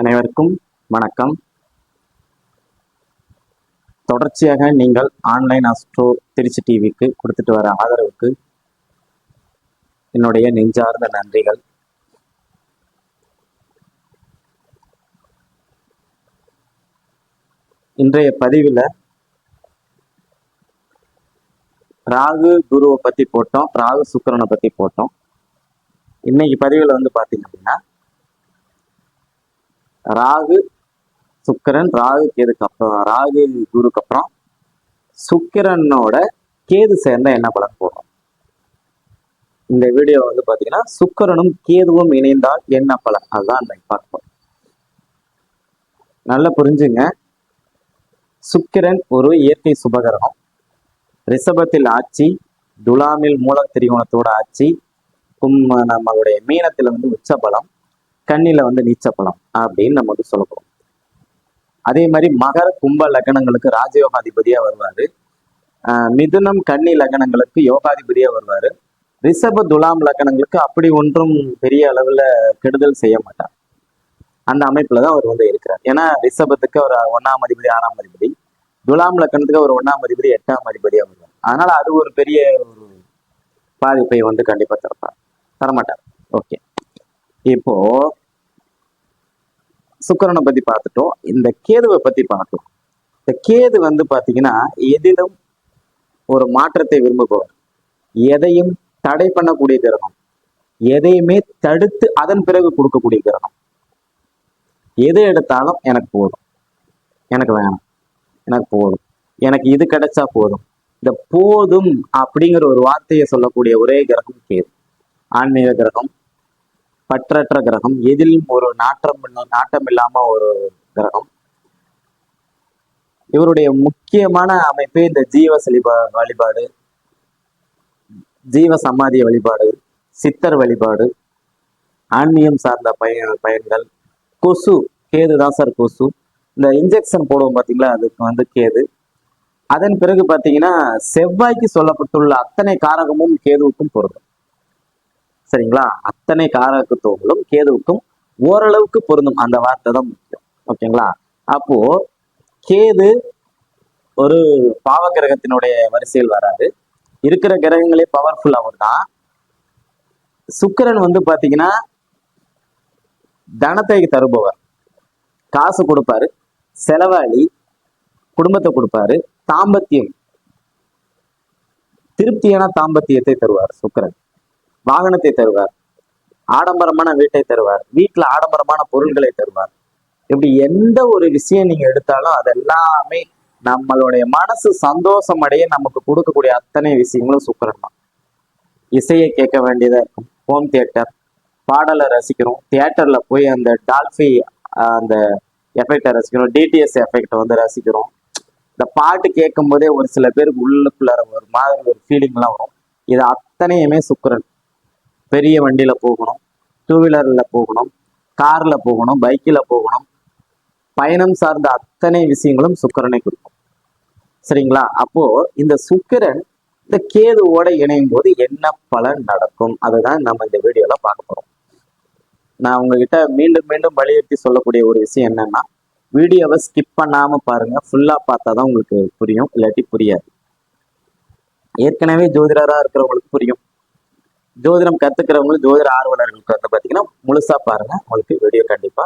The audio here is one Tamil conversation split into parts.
அனைவருக்கும் வணக்கம். தொடர்ச்சியாக நீங்கள் ஆன்லைன் அஸ்ட்ரோ திருச்சி டிவிக்கு கொடுத்துட்டு வர ஆதரவுக்கு என்னுடைய நெஞ்சார்ந்த நன்றிகள். இன்றைய பதிவில் ராகு குருவை பற்றி போட்டோம் ராகு சுக்கரனை பற்றி போட்டோம். இன்னைக்கு பதிவில் வந்து பார்த்தீங்க அப்படின்னா ராகு சுக்கிரன் ராகு கேதுக்கு அப்புறம் ராகு குருக்கு அப்புறம் சுக்கிரனோட கேது சேர்ந்தா என்ன பலன் போடும்? இந்த வீடியோ வந்து பாத்தீங்கன்னா சுக்கிரனும் கேதுவும் இணைந்தால் என்ன பலன்? அதுதான் பார்ப்போம் நல்லா புரிஞ்சுங்க. சுக்கிரன் ஒரு இயற்கை சுபகரகம். ரிஷபத்தில் ஆட்சி துலாமில் மூல திரிகோணத்தோட ஆட்சி கும் நம்மளுடைய மீனத்தில் வந்து உச்சபலம். கண்ணில வந்து நீச்ச பலம் அப்படின்னு நம்ம வந்து சொல்ல அதே மாதிரி மகர கும்ப லக்னங்களுக்கு ராஜயோகாதிபதியா வருவாரு. ஆஹ் மிதுனம் கன்னி லக்னங்களுக்கு யோகாதிபதியா வருவாரு. ரிஷப துலாம் லக்னங்களுக்கு அப்படி ஒன்றும் பெரிய அளவுல கெடுதல் செய்ய மாட்டார். அந்த அமைப்புல தான் அவர் வந்து இருக்கிறார். ஏன்னா ரிஷபத்துக்கு ஒரு ஒன்னாம் அதிபதி ஆறாம் அதிபதி. துலாம் லக்னத்துக்கு ஒரு ஒன்னாம் அதிபதி எட்டாம் அதிபதியா வருவார். அதனால அது ஒரு பெரிய ஒரு பாதிப்பை வந்து கண்டிப்பா தரப்பார் தரமாட்டார். ஓகே. இப்போ சுக்கரனை பத்தி பார்த்துட்டோம். இந்த கேதுவை பத்தி பார்த்தோம் இந்த கேது வந்து பாத்தீங்கன்னா எதிலும் ஒரு மாற்றத்தை விரும்புபவர். எதையும் தடை பண்ணக்கூடிய கிரகம். எதையுமே தடுத்து அதன் பிறகு கொடுக்கக்கூடிய கிரகம். எது எடுத்தாலும் எனக்கு போதும். எனக்கு வேணாம். எனக்கு போதும். எனக்கு இது கிடைச்சா போதும். இந்த போதும் அப்படிங்கிற ஒரு வார்த்தையை சொல்லக்கூடிய ஒரே கிரகம் கேது. ஆன்மீக கிரகம் பற்றற்ற கிரகம். எதிலும் ஒரு நாற்றம் நாட்டம் இல்லாம ஒரு கிரகம். இவருடைய முக்கியமான அமைப்பு இந்த ஜீவ செலிபா வழிபாடு. ஜீவ சமாதி வழிபாடு சித்தர் வழிபாடு ஆன்மீகம் சார்ந்த பயன் பயன்கள். கொசு கேது தான் சார் கொசு. இந்த இன்ஜெக்ஷன் போடுவோம் பார்த்தீங்களா அதுக்கு வந்து கேது. அதன் பிறகு பார்த்தீங்கன்னா செவ்வாய்க்கு சொல்லப்பட்டுள்ள அத்தனை காரகமும் கேதுவுக்கும் பொருந்தும். சரிங்களா? அத்தனை காரகத்துவங்களும் கேதுவுக்கும் ஓரளவுக்கு பொருந்தும். அந்த வார்த்தை தான் முக்கியம். ஓகேங்களா? அப்போ கேது ஒரு பாவ கிரகத்தினுடைய வரிசையில் வராது. இருக்கிற கிரகங்களே பவர்ஃபுல் அவர் தான் சுக்கிரன் வந்து பாத்தீங்கன்னா தனத்தை தருபவர். காசு கொடுப்பாரு செலவாளி குடும்பத்தை கொடுப்பாரு தாம்பத்தியம். திருப்தியான தாம்பத்தியத்தை தருவார் சுக்கரன். வாகனத்தை தருவார். ஆடம்பரமான வீட்டை தருவார். வீட்டுல ஆடம்பரமான பொருள்களை தருவார். இப்படி எந்த ஒரு விஷயம் நீங்க எடுத்தாலும் அதெல்லாமே நம்மளுடைய மனசு சந்தோஷம் அடைய நமக்கு கொடுக்கக்கூடிய அத்தனை விஷயங்களும் சுக்கிரன் தான் இசையை கேட்க வேண்டியதா இருக்கும். ஹோம் தியேட்டர் பாடலை ரசிக்கிறோம். தியேட்டர்ல போய் அந்த டால்ஃபி அந்த எஃபெக்டை ரசிக்கிறோம். டிடிஎஸ் எஃபெக்டை வந்து ரசிக்கிறோம். இந்த பாட்டு கேட்கும் போதே ஒரு சில பேருக்கு உள்ளுக்குள்ள ஒரு மாதிரி ஒரு ஃபீலிங்லாம் வரும். இது அத்தனையுமே சுக்கரன் பெரிய வண்டியில போகணும். டூ வீலர்ல போகணும். கார்ல போகணும். பைக்கில் போகணும். பயணம் சார்ந்த அத்தனை விஷயங்களும் சுக்கிரனை கொடுக்கும் சரிங்களா? அப்போ இந்த சுக்கிரன் இந்த கேதுவோட இணையும் போது என்ன பலன் நடக்கும்? அதுதான் நம்ம இந்த வீடியோவில் பார்க்க போறோம். நான் உங்ககிட்ட மீண்டும் மீண்டும் வலியுறுத்தி சொல்லக்கூடிய ஒரு விஷயம் என்னன்னா வீடியோவை ஸ்கிப் பண்ணாம பாருங்க. ஃபுல்லா பார்த்தா தான் உங்களுக்கு புரியும். இல்லாட்டி புரியாது. ஏற்கனவே ஜோதிடரா இருக்கிறவங்களுக்கு புரியும். ஜோதிடம் கத்துக்கிறவங்களுக்கு ஜோதிட ஆர்வலர்களுக்கு வந்து பாத்தீங்கன்னா முழுசா பாருங்க. உங்களுக்கு வீடியோ கண்டிப்பா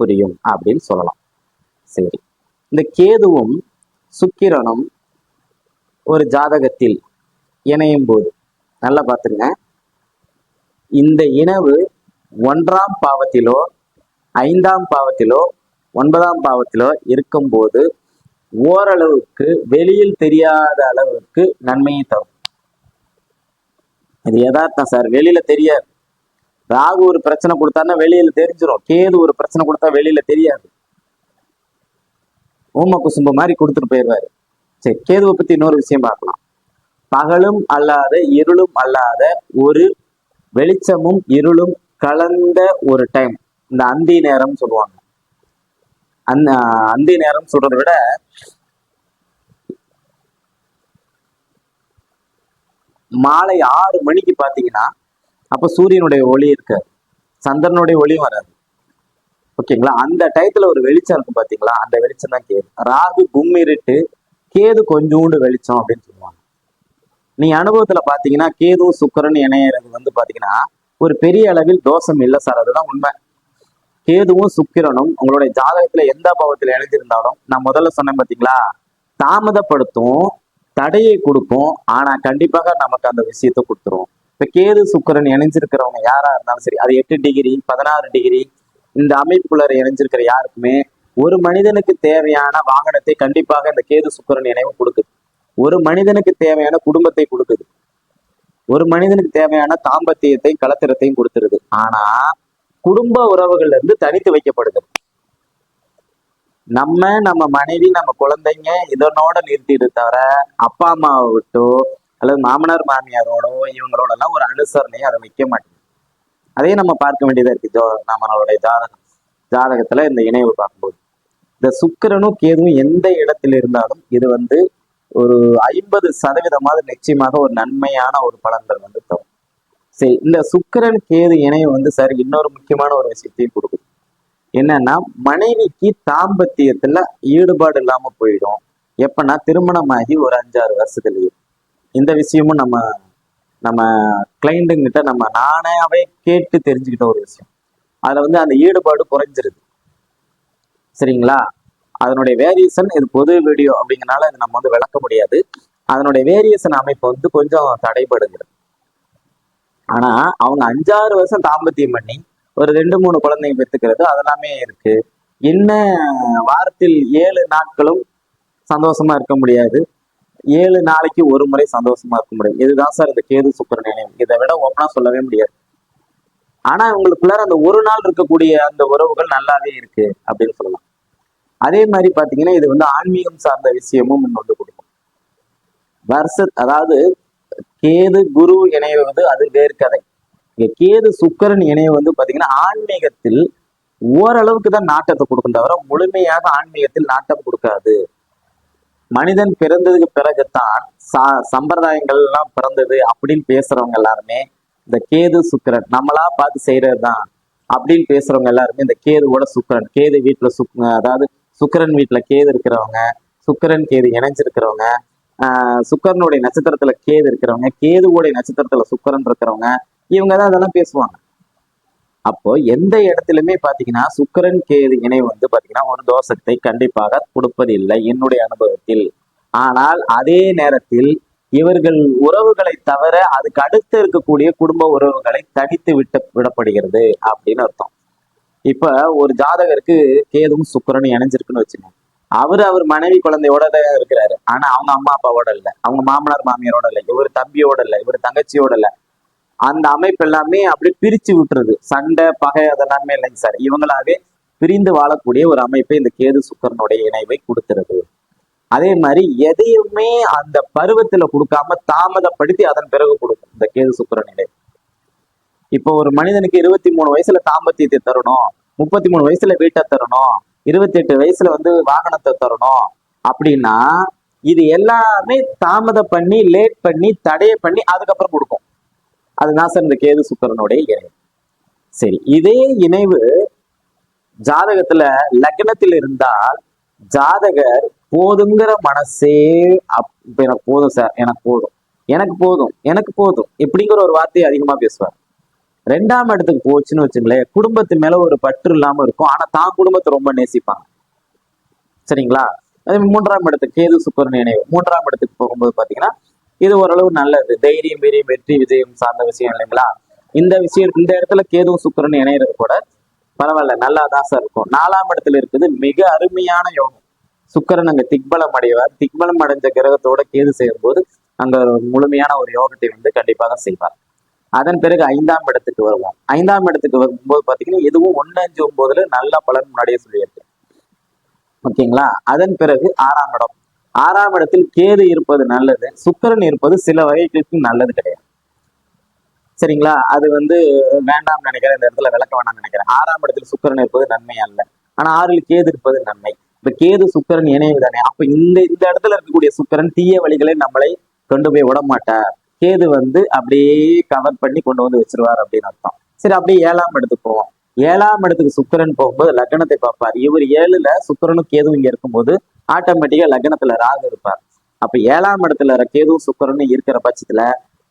புரியும் அப்படின்னு சொல்லலாம். சரி. இந்த கேதுவும் சுக்கிரனும் ஒரு ஜாதகத்தில் இணையும் போது நல்லா பார்த்துங்க இந்த இனவு ஒன்றாம் பாவத்திலோ ஐந்தாம் பாவத்திலோ ஒன்பதாம் பாவத்திலோ இருக்கும்போது ஓரளவுக்கு வெளியில் தெரியாத அளவுக்கு நன்மையை தரும். இது யதார்த்தம் சார். வெளியில தெரியாது. ராகு ஒரு பிரச்சனை கொடுத்தாருன்னா வெளியில தெரிஞ்சிடும் கேது ஒரு பிரச்சனை கொடுத்தா வெளியில தெரியாது. ஊம குசும்பு மாதிரி கொடுத்துட்டு போயிடுவாரு. சரி கேதுவை பத்தி இன்னொரு விஷயம் பார்க்கலாம். பகலும் அல்லாத இருளும் அல்லாத ஒரு வெளிச்சமும் இருளும் கலந்த ஒரு டைம் இந்த அந்தி நேரம் சொல்லுவாங்க. அந்த அந்தி நேரம் சொல்றதை விட மாலை ஆறு மணிக்கு பாத்தீங்கன்னா அப்ப சூரியனுடைய ஒளி இருக்காது சந்திரனுடைய ஒளியும் வராது. ஓகேங்களா? அந்த டயத்துல ஒரு வெளிச்சம் இருக்கும் பாத்தீங்களா? அந்த வெளிச்சம் தான் கேது. ராகு கும்மிருட்டு கேது கொஞ்சோண்டு வெளிச்சம் அப்படின்னு சொல்லுவாங்க. நீ அனுபவத்துல பாத்தீங்கன்னா கேதுவும் சுக்கிரன் இணையறது வந்து பாத்தீங்கன்னா ஒரு பெரிய அளவில் தோஷம் இல்லை சார். அதுதான் உண்மை. கேதுவும் சுக்கிரனும் உங்களுடைய ஜாதகத்துல எந்த பாவத்துல இணைஞ்சிருந்தாலும் நான் முதல்ல சொன்னேன் பாத்தீங்களா? தாமதப்படுத்தும் தடையை கொடுக்கும் ஆனா கண்டிப்பாக நமக்கு அந்த விஷயத்தை கொடுத்துரும் இப்ப கேது சுக்கிரன் இணைஞ்சிருக்கிறவங்க யாரா இருந்தாலும் சரி அது எட்டு டிகிரி பதினாறு டிகிரி இந்த அமைப்புக்குள்ள இணைஞ்சிருக்கிற யாருக்குமே ஒரு மனிதனுக்கு தேவையான வாகனத்தை கண்டிப்பாக இந்த கேது சுக்கரன் இணைவு கொடுக்குது. ஒரு மனிதனுக்கு தேவையான குடும்பத்தை கொடுக்குது. ஒரு மனிதனுக்கு தேவையான தாம்பத்தியத்தையும் கலத்திரத்தையும் கொடுத்துருது. ஆனா குடும்ப உறவுகள்ல இருந்து தனித்து வைக்கப்படுது. நம்ம நம்ம மனைவி நம்ம குழந்தைங்க இதனோட நிறுத்திட்டு தவிர அப்பா அம்மாவை விட்டோ அல்லது மாமனார் மாமியாரோடோ இவங்களோட எல்லாம் ஒரு அனுசரணையை அதை வைக்க மாட்டேங்குது. அதையும் நம்ம பார்க்க வேண்டியதா இருக்கு. ஜோ நம்மளுடைய ஜாதகம் ஜாதகத்துல இந்த இணைவு பார்க்கும்போது. இந்த சுக்கிரனும் கேதுவும் எந்த இடத்துல இருந்தாலும் இது வந்து ஒரு ஐம்பது சதவீதமாவது நிச்சயமாக ஒரு நன்மையான ஒரு பலன்கள் வந்து தரும். சரி இந்த சுக்கிரன் கேது இணைவு வந்து சார் இன்னொரு முக்கியமான ஒரு விஷயத்தையும் கொடுக்குது. என்னன்னா மனைவிக்கு தாம்பத்தியத்துல ஈடுபாடு இல்லாம போயிடும். எப்பன்னா திருமணமாகி ஒரு அஞ்சாறு வருஷத்துலயே இந்த விஷயமும் நம்ம நம்ம கிளைண்ட்டுங்கிட்ட நம்ம நானாவே கேட்டு தெரிஞ்சுக்கிட்ட ஒரு விஷயம். அதுல வந்து அந்த ஈடுபாடு குறைஞ்சிருது. சரிங்களா? அதனுடைய வேரியேஷன் இது பொது வீடியோ அப்படிங்கறனால இது நம்ம வந்து விளக்க முடியாது. அதனுடைய வேரியேஷன் அமைப்பு வந்து கொஞ்சம் தடைபடுகிறது. ஆனா அவங்க அஞ்சாறு வருஷம் தாம்பத்தியம் பண்ணி ஒரு ரெண்டு மூணு குழந்தைங்க பெற்றுக்கிறது அதெல்லாமே இருக்கு. என்ன வாரத்தில் ஏழு நாட்களும் சந்தோஷமா இருக்க முடியாது. ஏழு நாளைக்கு ஒரு முறை சந்தோஷமா இருக்க முடியும். இதுதான் சார் இந்த கேது சுக்கர நிலையம் இதை விட ஓப்பனா சொல்லவே முடியாது. ஆனா உங்களுக்குள்ளார அந்த ஒரு நாள் இருக்கக்கூடிய அந்த உறவுகள் நல்லாவே இருக்கு அப்படின்னு சொல்லலாம். அதே மாதிரி பாத்தீங்கன்னா இது வந்து ஆன்மீகம் சார்ந்த விஷயமும் முன்னொண்டு கொடுக்கும். வருஷ அதாவது கேது குரு இணைவது அது வேறு கதை. இங்க கேது சுக்கரன் இணைவு வந்து பாத்தீங்கன்னா ஆன்மீகத்தில் ஓரளவுக்கு தான் நாட்டத்தை கொடுக்கும் தவிர முழுமையாக ஆன்மீகத்தில் நாட்டம் கொடுக்காது. மனிதன் பிறந்ததுக்கு பிறகுதான் சா சம்பிரதாயங்கள் எல்லாம் பிறந்தது அப்படின்னு பேசுறவங்க எல்லாருமே இந்த கேது சுக்கிரன் நம்மளா பார்த்து செய்யறது தான் அப்படின்னு பேசுறவங்க எல்லாருமே இந்த கேதுவோட சுக்கிரன் கேது வீட்டுல சுக் அதாவது சுக்கிரன் வீட்டுல கேது இருக்கிறவங்க சுக்கிரன் கேது இணைஞ்சிருக்கிறவங்க ஆஹ் சுக்கரனுடைய நட்சத்திரத்துல கேது இருக்கிறவங்க கேதுவோடைய நட்சத்திரத்துல சுக்கரன் இருக்கிறவங்க இவங்க தான் அதெல்லாம் பேசுவாங்க. அப்போ எந்த இடத்துலயுமே பாத்தீங்கன்னா சுக்கிரன் கேது இணை வந்து பாத்தீங்கன்னா ஒரு தோஷத்தை கண்டிப்பாக கொடுப்பதில்லை என்னுடைய அனுபவத்தில். ஆனால் அதே நேரத்தில் இவர்கள் உறவுகளை தவிர அதுக்கு அடுத்து இருக்கக்கூடிய குடும்ப உறவுகளை தனித்து விட்டு விடப்படுகிறது அப்படின்னு அர்த்தம். இப்ப ஒரு ஜாதகருக்கு கேதும் சுக்கிரனும் இணைஞ்சிருக்குன்னு வச்சுங்க அவரு அவர் மனைவி குழந்தையோட தான் இருக்கிறாரு. ஆனா அவங்க அம்மா அப்பாவோட இல்ல. அவங்க மாமனார் மாமியாரோட இல்ல. இவர் தம்பியோட இல்லை. இவர் தங்கச்சியோட இல்லை. அந்த அமைப்பு எல்லாமே அப்படியே பிரிச்சு விட்டுறது சண்டை பகை அதெல்லாமே இல்லைங்க சார். இவங்களாவே பிரிந்து வாழக்கூடிய ஒரு அமைப்பை இந்த கேது சுக்கரனுடைய இணைவை கொடுத்துருது அதே மாதிரி எதையுமே அந்த பருவத்துல கொடுக்காம தாமதப்படுத்தி அதன் பிறகு கொடுக்கும் இந்த கேது சுக்கரன் இணை. இப்போ ஒரு மனிதனுக்கு இருபத்தி மூணு வயசுல தாம்பத்தியத்தை தரணும் முப்பத்தி மூணு வயசுல வீட்டை தரணும் இருபத்தி எட்டு வயசுல வந்து வாகனத்தை தரணும் அப்படின்னா இது எல்லாமே தாமதம் பண்ணி லேட் பண்ணி தடைய பண்ணி அதுக்கப்புறம் கொடுக்கும். அதுதான் சார் இந்த கேது சுக்கரனுடைய இணைவு சரி இதே இணைவு ஜாதகத்துல லக்னத்தில் இருந்தால் ஜாதகர் போதுங்கிற மனசே அப் எனக்கு போதும் சார் எனக்கு போதும். எனக்கு போதும் எனக்கு போதும் இப்படிங்கிற ஒரு வார்த்தையை அதிகமா பேசுவார். ரெண்டாம் இடத்துக்கு போச்சுன்னு வச்சுங்களேன் குடும்பத்து மேல ஒரு பற்று இல்லாம இருக்கும். ஆனா தான் குடும்பத்தை ரொம்ப நேசிப்பாங்க. சரிங்களா? மூன்றாம் இடத்துக்கு கேது சுக்கரன் இணைவு. மூன்றாம் இடத்துக்கு போகும்போது பாத்தீங்கன்னா இது ஓரளவு நல்லது. தைரியம் வீரியம் வெற்றி விஜயம் சார்ந்த விஷயம் இல்லைங்களா? இந்த விஷயம் இந்த இடத்துல கேதும் சுக்கரன் இணையிறது கூட பரவாயில்ல. நல்லா தான் சார் இருக்கும். நாலாம் இடத்துல இருக்குது மிக அருமையான யோகம். சுக்கரன் அங்க திக்பலம் அடைவார். திக்பலம் அடைஞ்ச கிரகத்தோட கேது சேரும்போது அங்க முழுமையான ஒரு யோகத்தை வந்து கண்டிப்பாக செய்வார். அதன் பிறகு ஐந்தாம் இடத்துக்கு வருவோம். ஐந்தாம் இடத்துக்கு வரும்போது பாத்தீங்கன்னா எதுவும் ஒன்னு அஞ்சு ஒன்பதுல நல்ல பலன் முன்னாடியே சொல்லியிருக்கு. ஓகேங்களா? அதன் பிறகு ஆறாம் இடம். ஆறாம் இடத்தில் கேது இருப்பது நல்லது சுக்கிரன் இருப்பது சில வகைகளுக்கு நல்லது கிடையாது. சரிங்களா? அது வந்து வேண்டாம் நினைக்கிறேன் இந்த இடத்துல விளக்க வேணாம் நினைக்கிறேன். ஆறாம் இடத்தில் சுக்கிரன் இருப்பது நன்மை அல்ல. ஆனா ஆறில் கேது இருப்பது நன்மை. இப்ப கேது சுக்கிரன் இணைவு தானே? அப்ப இந்த இந்த இடத்துல இருக்கக்கூடிய சுக்கிரன் தீய வழிகளை நம்மளை கொண்டு போய் விட மாட்டார். கேது வந்து அப்படியே கவர் பண்ணி கொண்டு வந்து வச்சிருவார் அப்படின்னு அர்த்தம். சரி அப்படியே ஏழாம் இடத்துக்கு போவோம். ஏழாம் இடத்துக்கு சுக்கிரன் போகும்போது லக்னத்தை பார்ப்பார். இவர் ஏழுல சுக்கிரனும் கேதுவும் இங்க இருக்கும்போது ஆட்டோமேட்டிக்கா லக்னத்துல ராகு இருப்பார். அப்ப ஏழாம் இடத்துல கேதுவும் சுக்கிரனும் இருக்கிற பட்சத்துல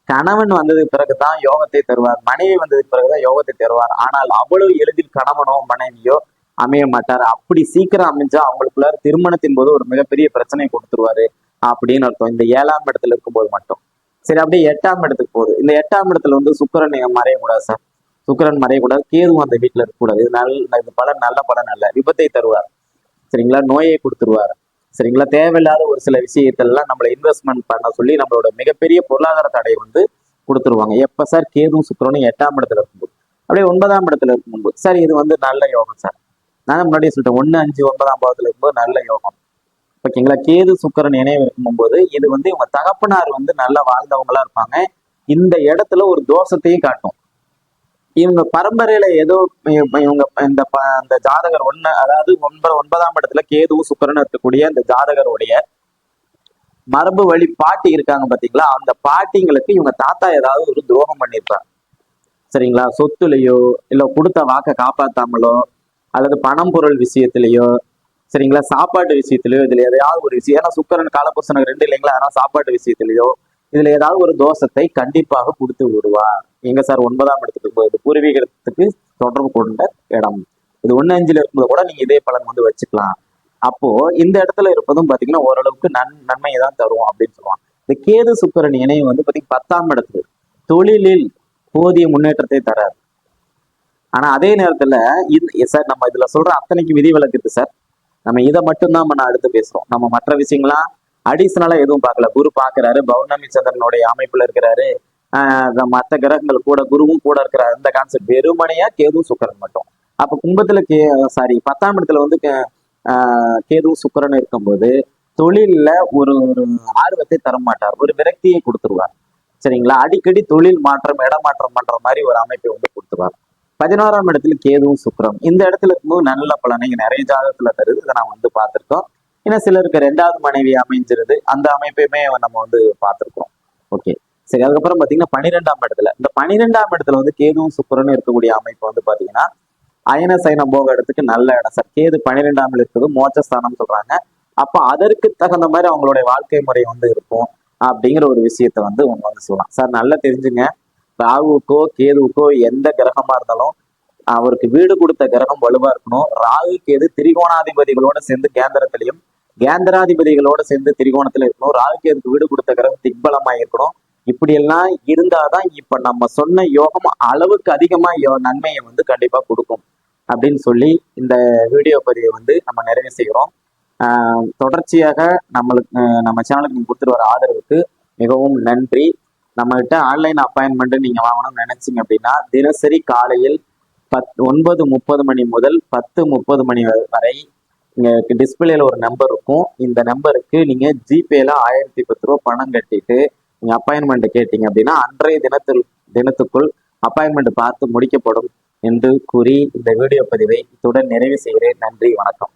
கணவன் வந்ததுக்கு பிறகுதான் யோகத்தை தருவார். மனைவி வந்ததுக்கு பிறகுதான் யோகத்தை தருவார். ஆனால் அவ்வளவு எளிதில் கணவனோ மனைவியோ அமைய மாட்டார். அப்படி சீக்கிரம் அமைஞ்சா அவங்களுக்குள்ள திருமணத்தின் போது ஒரு மிகப்பெரிய பிரச்சனையை கொடுத்துருவாரு அப்படின்னு அர்த்தம். இந்த ஏழாம் இடத்துல இருக்கும்போது மட்டும். சரி அப்படியே எட்டாம் இடத்துக்கு போகுது. இந்த எட்டாம் இடத்துல வந்து சுக்கிரன் மறையக்கூடாது சார்? சுக்கிரன் மறையக்கூடாது. கேதுவும் அந்த வீட்டுல இருக்கக்கூடாது. இது நல்ல இது பலன் நல்ல பலன் அல்ல. விபத்தை தருவார். சரிங்களா? நோயை கொடுத்துருவார். சரிங்களா? தேவையில்லாத ஒரு சில விஷயத்தெல்லாம் நம்மளை இன்வெஸ்ட்மெண்ட் பண்ண சொல்லி நம்மளோட மிகப்பெரிய பொருளாதார தடை வந்து கொடுத்துருவாங்க. எப்ப சார்? கேதும் சுக்கரனும் எட்டாம் இடத்துல இருக்கும்போது. அப்படியே ஒன்பதாம் இடத்துல இருக்கும்போது. சார் இது வந்து நல்ல யோகம் சார். நான் முன்னாடியே சொல்லிட்டேன். ஒண்ணு அஞ்சு ஒன்பதாம் பாவத்தில் இருக்கும்போது நல்ல யோகம். ஓகேங்களா? கேது சுக்கிரன் இணையம் இருக்கும்போது இது வந்து இவங்க தகப்பனார் வந்து நல்லா வாழ்ந்தவங்களா இருப்பாங்க. இந்த இடத்துல ஒரு தோஷத்தையும் காட்டும். இவங்க பரம்பரையில ஏதோ இவங்க இந்த ப- ஜாதகர் ஒன்னு அதாவது ஒன்பது ஒன்பதாம் இடத்துல கேதுவும் சுக்கிரனும் இருக்கக்கூடிய அந்த ஜாதகருடைய மரபு வழி பாட்டி இருக்காங்க பாத்தீங்களா? அந்த பாட்டிங்களுக்கு இவங்க தாத்தா ஏதாவது ஒரு துரோகம் பண்ணியிருப்பாங்க. சரிங்களா? சொத்துலையோ இல்ல கொடுத்த வாக்கை காப்பாத்தாமலோ அல்லது பணம் பொருள் விஷயத்திலேயோ சரிங்களா? சாப்பாட்டு விஷயத்திலையோ இதுல எதையாவது ஒரு விஷயம் ஏன்னா சுக்கரன் காலபுருஷனுக்கு ரெண்டு இல்லைங்களா? அதனால சாப்பாட்டு விஷயத்திலையோ இதுல ஏதாவது ஒரு தோஷத்தை கண்டிப்பாக கொடுத்து விடுவார். எங்க சார் ஒன்பதாம் இடத்துக்கு போகுது பூர்வீகத்துக்கு தொடர்பு கொண்ட இடம். இது ஒண்ணு அஞ்சுல இருக்கும்போது கூட நீங்க இதே பலன் வந்து வச்சுக்கலாம். அப்போ இந்த இடத்துல இருப்பதும் பாத்தீங்கன்னா ஓரளவுக்கு நன் நன்மையை தான் தரும் அப்படின்னு சொல்லுவாங்க. இந்த கேது சுக்கரன் இணையம் வந்து பாத்தீங்கன்னா பத்தாம் இடத்துக்கு தொழிலில் போதிய முன்னேற்றத்தை தராது. ஆனா அதே நேரத்துல இது சார் நம்ம இதுல சொல்ற அத்தனைக்கு விதிவிலக்கு இருக்கு சார். நம்ம இதை மட்டும்தான் நம்ம அடுத்து பேசுறோம். நம்ம மற்ற விஷயங்களாம் அடிஷனலா எதுவும் பார்க்கல. குரு பாக்குறாரு பௌர்ணமி சந்திரனுடைய அமைப்புல இருக்கிறாரு. மற்ற கிரகங்கள் கூட குருவும் கூட இருக்கிற அந்த கான்செப்ட் வெறுமனையா கேதுவும் சுக்கரன் மட்டும். அப்ப கும்பத்துல கே சாரி பத்தாம் இடத்துல வந்து கே- ஆஹ் கேதுவும் சுக்கரன் இருக்கும்போது தொழில்ல ஒரு ஒரு ஆர்வத்தை தர மாட்டார் ஒரு விரக்தியை கொடுத்துருவார். சரிங்களா? அடிக்கடி தொழில் மாற்றம் இடமாற்றம் பண்ற மாதிரி ஒரு அமைப்பை வந்து கொடுத்துருவார். பதினோராம் இடத்துல கேதுவும் சுக்கரம் இந்த இடத்துல இருக்கும்போது நல்ல பலனை நிறைய ஜாதகத்துல தருது. இதை நான் வந்து பார்த்திருக்கோம். ஏன்னா சிலருக்கு ரெண்டாவது மனைவி அமைஞ்சிருது. அந்த அமைப்பையுமே நம்ம வந்து பார்த்துருக்கோம். ஓகே. சரி அதுக்கப்புறம் பாத்தீங்கன்னா பன்னிரெண்டாம் இடத்துல. இந்த பன்னிரெண்டாம் இடத்துல வந்து கேதுவும் சுக்கரனும் இருக்கக்கூடிய அமைப்பு வந்து பாத்தீங்கன்னா அயன சயனம் போக இடத்துக்கு நல்ல இடம். சார் கேது பன்னிரெண்டாம் இருக்குது மோட்சஸ்தானம் சொல்றாங்க. அப்ப அதற்கு தகுந்த மாதிரி அவங்களுடைய வாழ்க்கை முறை வந்து இருக்கும் அப்படிங்கிற ஒரு விஷயத்த வந்து உங்க வந்து சொல்லலாம் சார் நல்லா தெரிஞ்சுங்க. ராகுவுக்கோ கேதுவுக்கோ எந்த கிரகமா இருந்தாலும் அவருக்கு வீடு கொடுத்த கிரகம் வலுவா இருக்கணும். ராகு கேது திரிகோணாதிபதிகளோட சேர்ந்து கேந்திரத்திலையும் கேந்திராதிபதிகளோட சேர்ந்து திரிகோணத்துல இருக்கணும். ராகு கேதுக்கு வீடு கொடுத்த கிரகம் திக்பலமா இருக்கணும். இப்படியெல்லாம் இருந்தாதான் இப்ப நம்ம சொன்ன யோகம் அளவுக்கு அதிகமா யோ- நன்மையை வந்து கண்டிப்பா கொடுக்கும். அப்படின்னு சொல்லி இந்த வீடியோ பதிவை வந்து நம்ம நிறைவு செய்கிறோம். தொடர்ச்சியாக நம்மளுக்கு நம்ம சேனலுக்கு நீங்க கொடுத்துட்டு வர ஆதரவுக்கு மிகவும் நன்றி. நம்மகிட்ட ஆன்லைன் அப்பாயின்மெண்ட் நீங்க வாங்கணும்னு நினைச்சீங்க அப்படின்னா தினசரி காலையில் பத் ஒன்பது முப்பது மணி முதல் பத்து முப்பது மணி வரை இங்க டிஸ்பிளேல ஒரு நம்பர் இருக்கும். இந்த நம்பருக்கு நீங்க ஜிபேல ஆயிரத்தி பத்து ரூபா பணம் கட்டிட்டு நீங்க அப்பாயின்மெண்ட் கேட்டீங்க அப்படின்னா அன்றைய தினத்தில் தினத்துக்குள் அப்பாயின்மெண்ட் பார்த்து முடிக்கப்படும் என்று கூறி இந்த வீடியோ பதிவை இத்துடன் நிறைவு செய்கிறேன். நன்றி வணக்கம்.